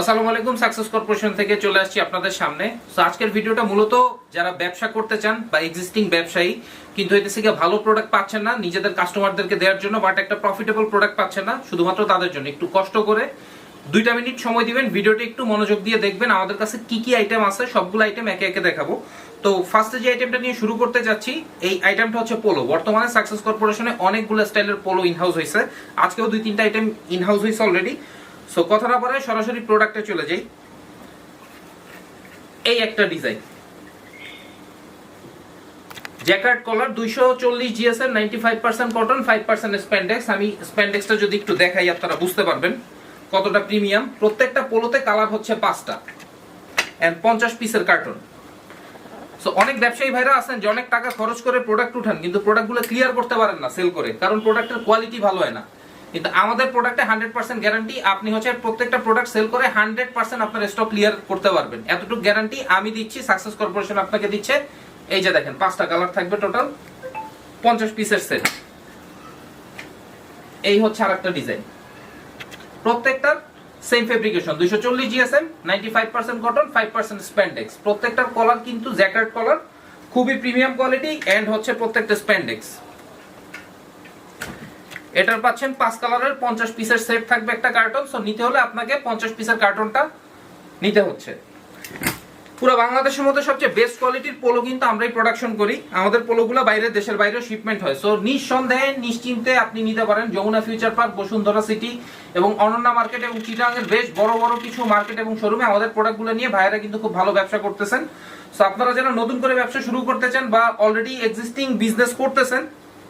আসসালামু আলাইকুম success corporation থেকে চলে আসছি আপনাদের সামনে। তো আজকের ভিডিওটা মূলত যারা ব্যবসা করতে চান বা এক্সিস্টিং ব্যবসায়ী, কিন্তু এতে থেকে ভালো প্রোডাক্ট পাচ্ছেন না নিজেদের কাস্টমারদেরকে দেওয়ার জন্য বাট একটা প্রফিটেবল প্রোডাক্ট পাচ্ছেন না, শুধুমাত্র তাদের জন্য। একটু কষ্ট করে দুইটা মিনিট সময় দিবেন, ভিডিওটা একটু মনোযোগ দিয়ে দেখবেন, আমাদের কাছে কি কি আইটেম আছে, সবগুলো আইটেম একে একে দেখাবো। তো ফার্স্টে যে আইটেমটা নিয়ে শুরু করতে যাচ্ছি, এই আইটেমটা হচ্ছে পোলো বর্তমানে সাকসেস কর্পোরেশনে অনেকগুলো স্টাইলের পোলো ইনহাউস হয়েছে আজকেও দুই তিনটা আইটেম ইনহাউস হয়েছে অলরেডি সো কথা না বলে সরাসরি প্রোডাক্টে চলে যাই। এই একটা ডিজাইন জ্যাকার্ড কলার দুইশো চল্লিশ GSM ninety five percent cotton five percent spandex আমি স্প্যান্ডেক্সটা যদি একটু দেখাই, আপনারা বুঝতে পারবেন কতটা প্রিমিয়াম প্রত্যেকটা পোলোতে কালার হচ্ছে পাঁচটা। এন্ড পঞ্চাশ পিসের কার্টন সো অনেক ব্যবসায়ী ভাইরা আছেন যে অনেক টাকা খরচ করে প্রোডাক্ট উঠান, কিন্তু প্রোডাক্টগুলো ক্লিয়ার করতে পারেন না সেল করে। কারণ প্রোডাক্টের কোয়ালিটি ভালো হয় না। কিন্তু আমাদের প্রোডাক্টে হান্ড্রেড পার্সেন্ট গ্যারান্টি আপনি হচ্ছে প্রত্যেকটা প্রোডাক্ট সেল করে হান্ড্রেড পার্সেন্ট আপনার স্টক ক্লিয়ার করতে পারবেন। এতটুকু গ্যারান্টি আমি দিচ্ছি সাকসেস কর্পোরেশন আপনাকে দিচ্ছে। এই যে দেখেন, পাঁচটা কালার থাকবে টোটাল পঞ্চাশ পিসের সেট এই হচ্ছে আর একটা ডিজাইন প্রত্যেকটার সেম ফেব্রিকেশন দুইশো চল্লিশ GSM ninety five percent cotton five percent spandex প্রত্যেকটার কলার কিন্তু জ্যাকেট কলার খুবই প্রিমিয়াম কোয়ালিটি এন্ড হচ্ছে প্রত্যেকটা স্প্যান্ডেক্স এটার পাচ্ছেন পাঁচ কালারের পঞ্চাশ পিসের সেট থাকবে একটা কার্টন। সো নিতে হলে আপনাকে পঞ্চাশ পিসের কার্টনটা নিতে হচ্ছে। পুরো বাংলাদেশের মধ্যে সবচেয়ে বেস্ট কোয়ালিটির পোলো কিন্তু আমরাই প্রোডাকশন করি। আমাদের পোলোগুলো বাইরের দেশের বাইরে শিপমেন্ট হয়। সো নিঃসন্দেহে, নিশ্চিন্তে আপনি নিতে পারেন Jamuna future park Bashundhara city এবং অনন্যা মার্কেট এবং চিটাঙ্গের বেশ বড় বড় কিছু মার্কেট এবং শোরুমে আমাদের প্রোডাক্টগুলো নিয়ে ভাইয়েরা কিন্তু খুব ভালো ব্যবসা করতেছেন। সো আপনারা যারা নতুন করে ব্যবসা শুরু করতে চান বা অলরেডি এক্সিস্টিং বিজনেস করতেছেন,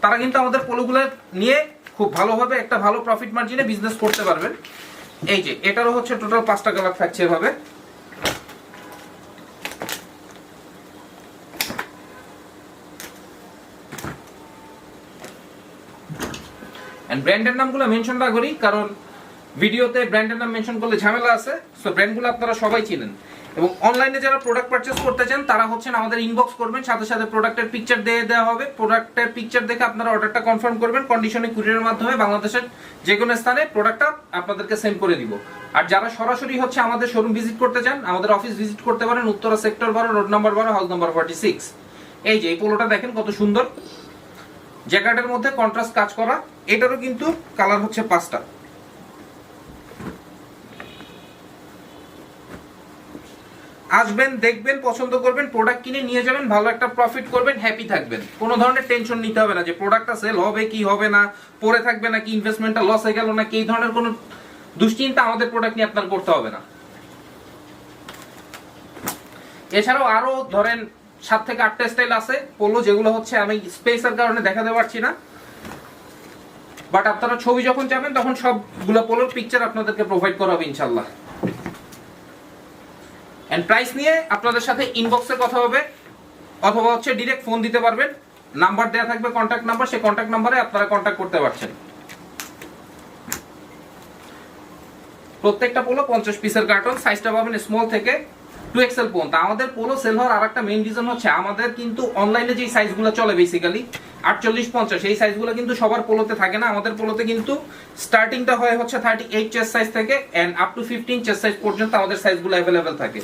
তারা কিন্তু আমাদের পোলোগুলো নিয়ে খুব ভালোভাবে একটা ভালো প্রফিট মার্জিনে বিজনেস করতে পারবেন। এই যে, এটারও হচ্ছে টোটাল পাঁচটা কালার থাকছে এভাবে। ব্র্যান্ডের নামগুলো মেনশন না করি, কারণ ভিডিওতে ব্র্যান্ডের নাম মেনশন করলে ঝামেলা আছে। সো ব্র্যান্ডগুলো আপনারা সবাই চিনেন। এবং অনলাইনে যারা প্রোডাক্ট পারচেস করতে চান, তারা হচ্ছেন আমাদের ইনবক্স করবেন, সাথে সাথে প্রোডাক্টের পিকচার দিয়ে দেওয়া হবে। প্রোডাক্টের পিকচার দেখে আপনারা অর্ডারটা কনফার্ম করবেন কন্ডিশনে কুরিয়ারের মাধ্যমে বাংলাদেশের যে কোনো স্থানে প্রোডাক্টটা আপনাদেরকে সেন্ড করে দিব। আর যারা সরাসরি হচ্ছে আমাদের শোরুম ভিজিট করতে চান, আমাদের অফিস ভিজিট করতে পারেন উত্তরা সেক্টর বারো রোড নাম্বার বারো হাউস নাম্বার ফর্টি সিক্স এই যে, এই পোলোটা দেখেন কত সুন্দর। জ্যাকেটের মধ্যে কন্ট্রাস্ট কাজ করা। এটারও কিন্তু কালার হচ্ছে পাঁচটা। আসবেন, দেখবেন, পছন্দ করবেন প্রোডাক্ট কিনে নিয়ে যাবেন, ভালো একটা প্রফিট করবেন হ্যাপি থাকবেন। কোনো ধরনের টেনশন নিতে হবে না যে প্রোডাক্টটা সেল হবে কি হবে না পরে থাকবে না কি ইনভেস্টমেন্টটা লস হয়ে গেল না কি ধরনের কোনো দুশ্চিন্তা আমাদের প্রোডাক্ট নিয়ে আপনার করতে হবে না। এছাড়াও আরও ধরেন সাত থেকে আটটা স্টাইল আছে পোলো যেগুলো হচ্ছে আমি স্পেসের কারণে দেখাতে পারছি না। বাট আপনারা ছবি যখন যাবেন তখন সবগুলো পোলোর পিকচার আপনাদেরকে প্রোভাইড করা হবে ইনশাল্লাহ এন্ড প্রাইস নিয়ে আপনাদের সাথে ইনবক্সে কথা হবে, অথবা হচ্ছে ডিরেক্ট ফোন দিতে পারবেন। নাম্বার দেওয়া থাকবে কন্ট্যাক্ট নাম্বার সেই কন্ট্যাক্ট নাম্বারে আপনারা কন্ট্যাক্ট করতে পারছেন। প্রত্যেকটা পোলো পঞ্চাশ পিসের কার্টন সাইজটা পাবেন স্মল থেকে টু এক্সেল পর্যন্ত আমাদের পোলো সেল হওয়ার আর একটা মেইন রিজন হচ্ছে, আমাদের কিন্তু অনলাইনে যে সাইজগুলো চলে বেসিক্যালি আটচল্লিশ পঞ্চাশ, এই সাইজগুলো কিন্তু সবার পোলোতে থাকে না। আমাদের পোলোতে কিন্তু স্টার্টিংটা হয় হচ্ছে থার্টি এইট চেস সাইজ থেকে and up to fifteen chest size পর্যন্ত আমাদের সাইজগুলো অ্যাভেলেবেল থাকে।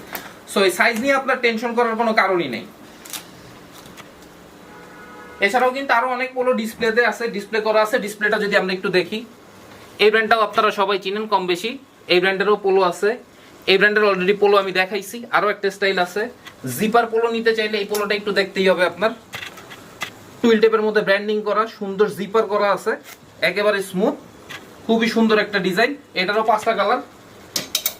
সো এই সাইজ নিয়ে আপনার টেনশন করার কোনো কারণই নেই। এছাড়াও কিন্তু আরও অনেক পোলো ডিসপ্লেতে আছে ডিসপ্লে করা আছে। ডিসপ্লেটা যদি আমরা একটু দেখি, এই ব্র্যান্ডটাও আপনারা সবাই চিনেন কম বেশি এই ব্র্যান্ডেরও পোলো আছে। এই ব্র্যান্ডের অলরেডি পোলো আমি দেখাইছি। আরও একটা স্টাইল আছে। জিপার পোলো নিতে চাইলে এই পোলোটা একটু দেখতেই হবে আপনার। টুইল টেপের মধ্যে ব্র্যান্ডিং করা, সুন্দর জিপার করা আছে। একেবারে স্মুথ খুবই সুন্দর একটা ডিজাইন এটারও পাঁচটা কালার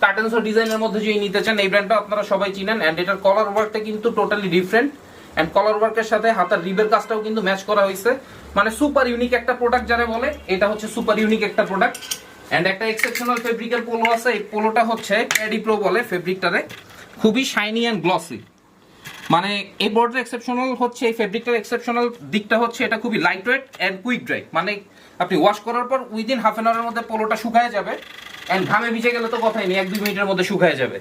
কার্টেন্স ডিজাইনের মধ্যে যদি নিতে চান, এই ব্র্যান্ডটা আপনারা সবাই চিনেন। অ্যান্ড এটার কলার ওয়ার্কটা কিন্তু টোটালি ডিফারেন্ট অ্যান্ড কলার ওয়ার্কের সাথে হাতার রিবের কাজটাও কিন্তু ম্যাচ করা হয়েছে। মানে সুপার ইউনিক একটা প্রোডাক্ট যারা বলে, এটা হচ্ছে সুপার ইউনিক একটা প্রোডাক্ট অ্যান্ড একটা এক্সেপশনাল ফেব্রিকের পোলো আছে। এই পোলোটা হচ্ছে প্যাডি প্রো বলে ফেব্রিকটারে খুবই শাইনি অ্যান্ড গ্লসি মানে এই বোর্ডের এক্সেপশনাল হচ্ছে, এই ফেব্রিকটার এক্সেপশনাল দিকটা হচ্ছে, এটা খুবই light weight and quick dry মানে আপনি ওয়াশ করার পর উইদিন হাফ অ্যান আওয়ারের মধ্যে পোলোটা শুকায় যাবে। অ্যান্ড ঘামে ভিজে গেলে তো কথাই নেই, এক দুই মিনিটের মধ্যে শুকায় যাবে।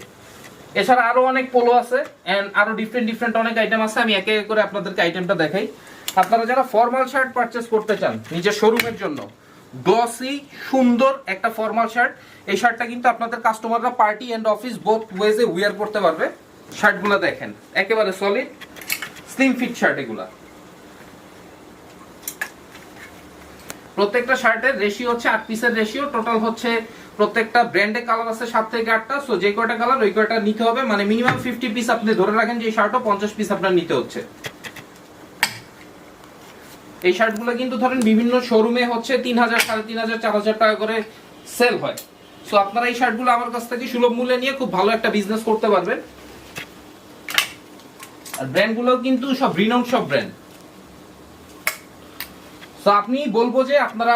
এছাড়া আরও অনেক পোলো আছে অ্যান্ড আরও ডিফারেন্ট ডিফারেন্ট অনেক আইটেম আছে। আমি একে একে করে আপনাদেরকে আইটেমটা দেখাই। আপনারা যারা ফর্মাল শার্ট পারচেস করতে চান, নিজের শোরুমের জন্য গ্লসি সুন্দর একটা ফর্মাল শার্ট এই শার্টটা কিন্তু আপনাদের কাস্টমাররা পার্টি এন্ড অফিস বোথ ওয়েজে উইয়ার করতে পারবে। শার্টগুলো দেখেন, একেবারে সলিড স্লিম ফিট শার্ট এগুলা। প্রত্যেকটা শার্টের রেশিও হচ্ছে আট পিসের রেশিও টোটাল হচ্ছে প্রত্যেকটা ব্র্যান্ডে কালার আছে সাত থেকে আটটা সো যে কয়টা কালার ওই কয়টা নিতে হবে। মানে মিনিমাম ফিফটি পিস আপনি ধরে রাখেন যে শার্টও পঞ্চাশ পিস আপনার নিতে হচ্ছে। এই শার্টগুলো কিন্তু ধরেন বিভিন্ন শোরুমে হচ্ছে তিন হাজার, সাড়ে তিন হাজার, চার হাজার টাকা করে সেল হয়। সো আপনারা এই শার্টগুলো আমার কাছ থেকে সুলভ মূল্যে নিয়ে খুব ভালো একটা বিজনেস করতে পারবেন। আর ব্র্যান্ডগুলো কিন্তু সব রিনাউন্ড সব ব্র্যান্ড তো আপনি বলব যে আপনারা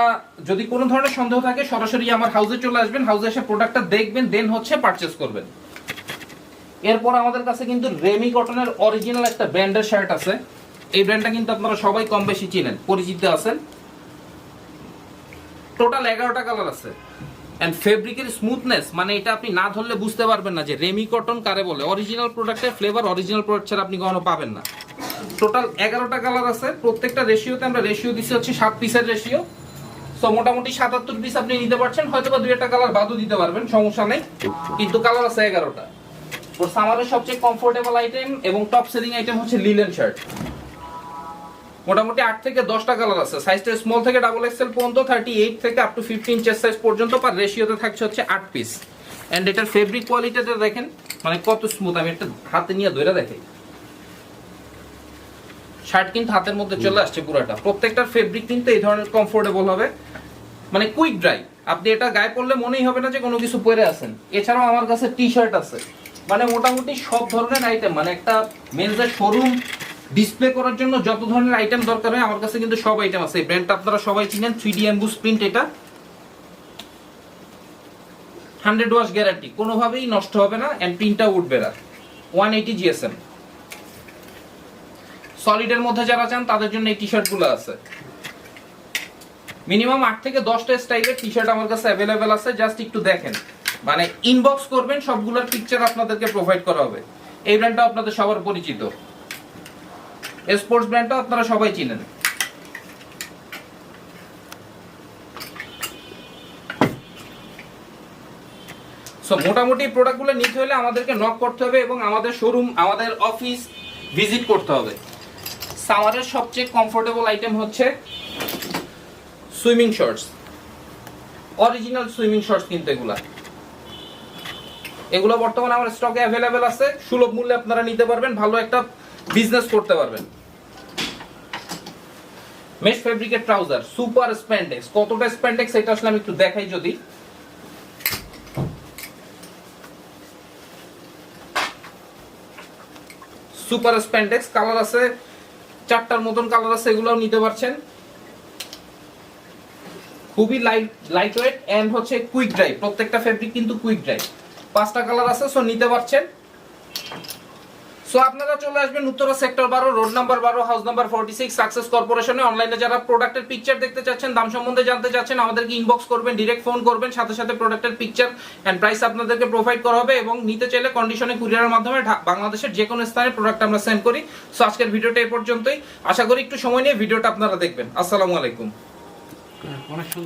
যদি কোনো ধরনের সন্দেহ থাকে, সরাসরি আমার হাউসে চলে আসবেন হাউসে এসে প্রোডাক্টটা দেখবেন দেন হচ্ছে পারচেস করবেন। এরপর আমাদের কাছে কিন্তু রেমি কটনের অরিজিনাল একটা ব্র্যান্ডের শার্ট আছে। এই ব্র্যান্ডটা কিন্তু আপনারা সবাই কম বেশি চিনেন। পরিচিত আছেন? টোটাল এগারোটা কালার আছে। এন্ড ফেব্রিকের স্মুথনেস মানে এটা আপনি না ধরলে বুঝতে পারবেন না যে রেমি কটন কারে বলে। অরিজিনাল প্রোডাক্টের ফ্লেভার অরিজিনাল প্রোডাক্ট ছাড়া আপনি কখনো পাবেন না। টোটাল এগারোটা কালার আছে। প্রত্যেকটা রেশিওতে আমরা রেশিও দিচ্ছি হচ্ছে সাত পিসের রেশিও সো মোটামুটি সাতাত্তর পিস আপনি নিতে পারছেন। হয়তো বা দুই একটা কালার বাদও দিতে পারবেন, সমস্যা নেই। কিন্তু কালার আছে এগারোটা। ওর সামারের সবচেয়ে কমফোর্টেবল আইটেম এবং টপ সেলিং আইটেম হচ্ছে লিলেন শার্ট মোটামুটি আট থেকে দশটা কালার আছে। সাইজটা স্মল থেকে ডাবল এক্সেল পর্যন্ত থার্টি এইট থেকে up to fifteen chest size পর্যন্ত পার রেশিওতে থাকছে হচ্ছে আট পিস অ্যান্ড এটার ফেব্রিক কোয়ালিটিটা দেখেন মানে কত স্মুথ আমি একটা হাতে নিয়ে ধরে দেখাই। শার্ট কিন্তু হাতের মধ্যে চলে আসছে পুরাটা। প্রত্যেকটার ফেব্রিক কিন্তু এই ধরনের কমফোর্টেবল হবে। মানে কুইক ড্রাই আপনি এটা গায়ে পড়লে মনেই হবে না যে কোনো কিছু পরে আছেন। এছাড়াও আমার কাছে টি শার্ট আছে। মানে মোটামুটি সব ধরনের আইটেম মানে একটা মেন্সের শোরুম ডিসপ্লে করার জন্য যত ধরনের আইটেম দরকার হয়, আমার কাছে কিন্তু সব আইটেম আছে। এই ব্র্যান্ডটা আপনারা সবাই চিনেন থ্রি ডি এম্বুস প্রিন্ট এটা। হান্ড্রেড ওয়াশ গ্যারান্টি কোনোভাবেই নষ্ট হবে না অ্যান্ড প্রিন্টটা উঠবে না। ওয়ান এইটি জিএসএম সলিডের মধ্যে যারা চান, তাদের জন্য এই টি শার্টগুলো আছে। মিনিমাম আট থেকে দশটা স্টাইলের টি শার্ট আমার কাছে অ্যাভেলেবেল আছে। জাস্ট একটু দেখেন। মানে ইনবক্স করবেন, সবগুলোর পিকচার আপনাদেরকে প্রোভাইড করা হবে। এই ব্র্যান্ডটা আপনাদের সবার পরিচিত। স্পোর্টস ব্র্যান্ডটা আপনারা সবাই চিনেন। সো মোটামুটি প্রোডাক্টগুলো নিতে হলে আমাদেরকে নক করতে হবে এবং আমাদের শোরুম আমাদের অফিস ভিজিট করতে হবে। সামারের সবচেয়ে কমফোর্টেবল আইটেম হচ্ছে swimming shorts original swimming shorts কিন্তু এগুলা। এগুলো বর্তমানে আমার স্টকে অ্যাভেলেবেল আছে। সুলভ মূল্যে আপনারা নিতে পারবেন, ভালো একটা বিজনেস করতে পারবেন। মেশ ফেব্রিকের ট্রাউজার, সুপার স্প্যান্ডেক্স। কতটা স্প্যান্ডেক্স এটা আসলে আমি একটু দেখাই যদি। সুপার স্প্যান্ডেক্স, কালার আছে, চারটার মতন কালার আছে, এগুলোও নিতে পারছেন। খুবই লাইট লাইট ওয়েট এন্ড হচ্ছে কুইক ড্রাই প্রত্যেকটা ফেব্রিক কিন্তু কুইক ড্রাই পাঁচটা কালার আছে সো নিতে পারছেন। সো আপনারা চলে আসবেন উত্তরা সেক্টর বারো রোড নাম্বার বারো house number forty six success কর্পোরেশনে অনলাইনে যারা প্রোডাক্টের পিকচার দেখতে চাচ্ছেন, দাম সম্বন্ধে জানতে চাচ্ছেন, আমাদেরকে ইনবক্স করবেন ডিরেক্ট ফোন করবেন, সাথে সাথে প্রোডাক্টের পিকচার অ্যান্ড প্রাইস আপনাদেরকে প্রোভাইড করা হবে এবং নিতে চাইলে কন্ডিশনে কুরিয়ারের মাধ্যমে বাংলাদেশের যে কোনো স্থানে প্রোডাক্ট আমরা সেন্ড করি। সো আজকের ভিডিওটা এই পর্যন্তই। আশা করি একটু সময় নিয়ে ভিডিওটা আপনারা দেখবেন। আসসালামু আলাইকুম। অনেক সুন্দর